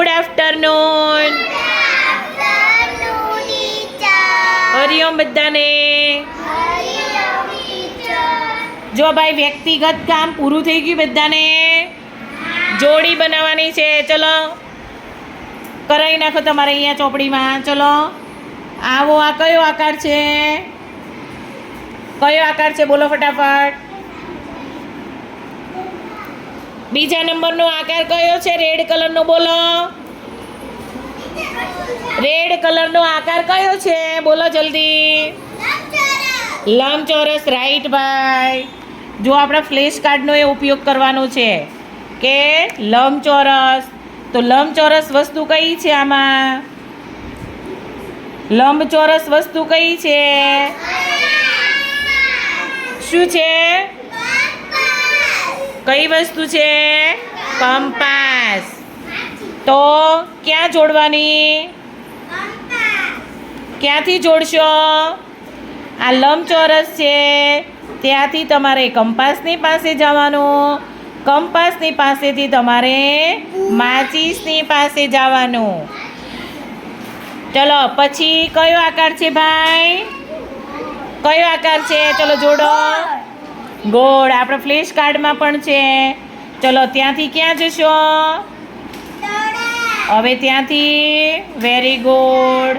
Good afternoon Hariom બધાને. જો ભાઈ વ્યક્તિગત કામ પૂરું થઈ ગયું બધાને. જોડી બનાવવાની છે. ચલો. કરાવી નાખો તમારે અહીંયા ચોપડીમાં. ચલો. આવો, આ કયો આકાર છે? કયો આકાર છે? બોલો ફટાફટ. બીજા નંબરનો આકાર કયો છે? રેડ કલરનો બોલો. રેડ કલરનો આકાર કયો છે? બોલો જલ્દી. લંબચોરસ રાઈટ ભાઈ. જો આપણા ફ્લેશ કાર્ડનો એ ઉપયોગ કરવાનો છે કે લંબચોરસ. તો લંબચોરસ વસ્તુ કઈ છે આમાં? લંબચોરસ વસ્તુ કઈ છે? શું છે? કઈ વસ્તુ છે? કંપાસ. તો ક્યાં જોડવાની? ક્યાંથી જોડશો? આ લંબચોરસ છે. ત્યાંથી તમારે કંપાસની પાસે જવાનું. કંપાસની પાસેથી તમારે માચીસની પાસે જવાનું. ચલો, પછી કયો આકાર છે ભાઈ? કયો આકાર છે? ચલો, જોડો. ગોળ આપણે ફ્લેશ કાર્ડમાં પણ છે. ચલો ત્યાંથી ક્યાં જશો? હવે ત્યાંથી વેરી ગુડ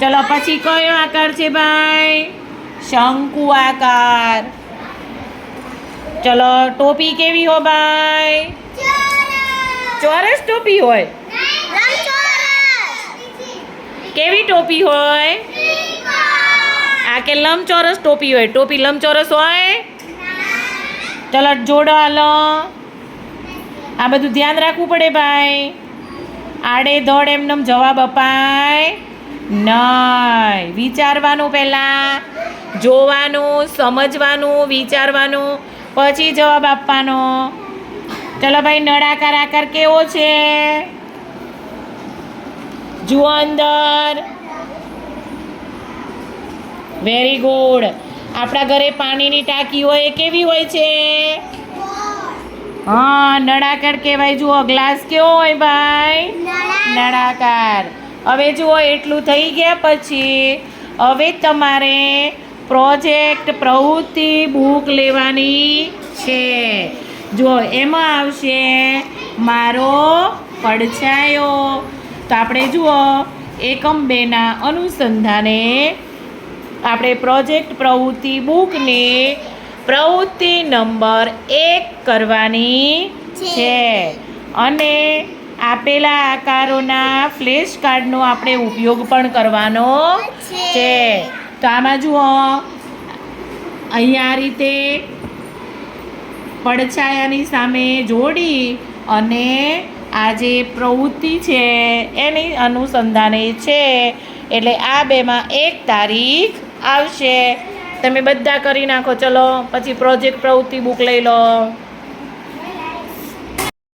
ચલો પછી કયો આકાર છે ભાઈ? શંકુ આકાર. ચલો ટોપી કેવી હો ભાઈ? ચોરસ. ટોપી હોય? કેવી ટોપી હોય? આ કે લંબચોરસ ટોપી હોય? ટોપી લંબચોરસ હોય? ચલો જોડો હાલો આ બધું ધ્યાન રાખવું પડે ભાઈ. આડે ધડ એમનેમ જવાબ અપાય નહીં. વિચારવાનું પહેલાં, જોવાનું, સમજવાનું, વિચારવાનું, પછી જવાબ આપવાનો. ચલો ભાઈ, નળાકાર આકાર કેવો છે? જુઓ અંદર. વેરી ગુડ આપણા ઘરે પાણીની ટાંકી હોય એ કેવી હોય છે? હા, નળાકાર કહેવાય. જુઓ ગ્લાસ કેવો હોય ભાઈ? નળાકાર. હવે જુઓ, એટલું થઈ ગયા પછી હવે તમારે પ્રોજેક્ટ પ્રવૃત્તિ બુક લેવાની છે. જો એમાં આવશે મારો પડછાયો. તો આપણે જુઓ, એકમ બેના અનુસંધાને આપણે પ્રોજેક્ટ પ્રવૃત્તિ બુકને પ્રવૃત્તિ નંબર એક કરવાની છે. અને આપેલા આકારોના ફ્લેશ કાર્ડનો આપણે ઉપયોગ પણ કરવાનો છે. તો આમાં જુઓ અહીંયા આ રીતે પડછાયાની સામે જોડી અને આ જે પ્રવૃત્તિ છે એની અનુસંધાને છે. એટલે આ બેમાં એક તારીખ આવશે. તમે બધા કરી નાખો. ચલો પછી પ્રોજેક્ટ પ્રવૃત્તિ બુક લઈ લો.